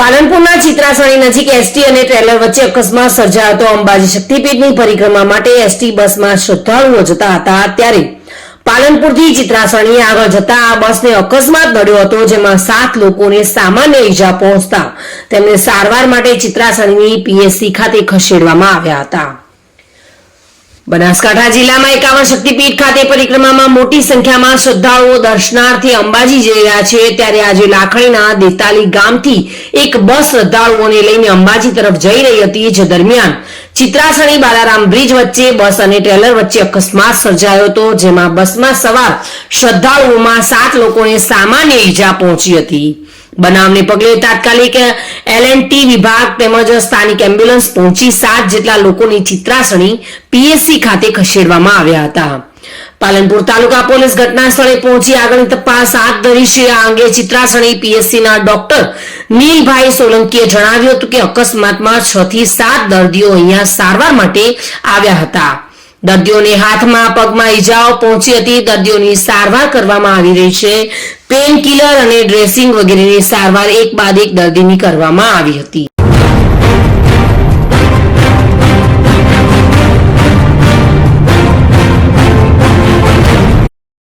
પાલનપુરના ચિત્રાસણી નજીક એસટી અને ટ્રેલર વચ્ચે અકસ્માત સર્જાયો હતો. અંબાજી શક્તિપીઠની પરિક્રમા માટે એસટી બસમાં શ્રદ્ધાળુઓ જતા હતા ત્યારે પાલનપુરથી ચિત્રાસણી આગળ જતા આ બસને અકસ્માત નડ્યો હતો, જેમાં સાત લોકોને સામાન્ય ઈજા પહોંચતા તેમને સારવાર માટે ચિત્રાસણીની પીએસસી ખાતે ખસેડવામાં આવ્યા હતા. બનાસકાંઠા જિલ્લામાં એકાવન શક્તિપીઠ ખાતે પરિક્રમામાં મોટી સંખ્યામાં શ્રદ્ધાળુઓ, દર્શનાર્થે અંબાજી જઈ રહ્યા છે. ત્યારે આજે લાખણીના દેતાલી ગામથી એક બસ શ્રદ્ધાળુઓને લઈને અંબાજી તરફ જઈ રહી હતી. જે દરમિયાન ચિત્રાસણી બાલારામ બ્રિજ વચ્ચે બસ અને ટ્રેલર વચ્ચે અકસ્માત સર્જાયો હતો, જેમાં બસમાં સવાર શ્રદ્ધાળુઓમાં સાત લોકોને સામાન્ય ઈજા પહોંચી હતી. બનાવને પગલે તાત્કાલિક એલએનટી વિભાગ તેમજ સ્થાનિક એમ્બ્યુલન્સ પહોંચી સાત જેટલા લોકોની ચિત્રાસણી પીએસસી ખાતે ખસેડવામાં આવ્યા હતા. પાલનપુર તાલુકા પોલીસ ઘટના સ્થળે પહોંચી આગળની તપાસ હાથ ધરી છે. આ અંગે ચિત્રાસણી પીએસસીના ડોક્ટર નીલભાઈ સોલંકીએ જણાવ્યું હતું કે અકસ્માતમાં છ થી સાત દર્દીઓ અહીંયા સારવાર માટે આવ્યા હતા. દર્દીઓને હાથમાં પગમાં ઈજાઓ પહોંચી હતી. દર્દીઓની સારવાર કરવામાં આવી રહી છે. પેનકિલર અને ડ્રેસિંગ વગેરેની સારવાર એક બાદ એક દર્દીની કરવામાં આવી હતી.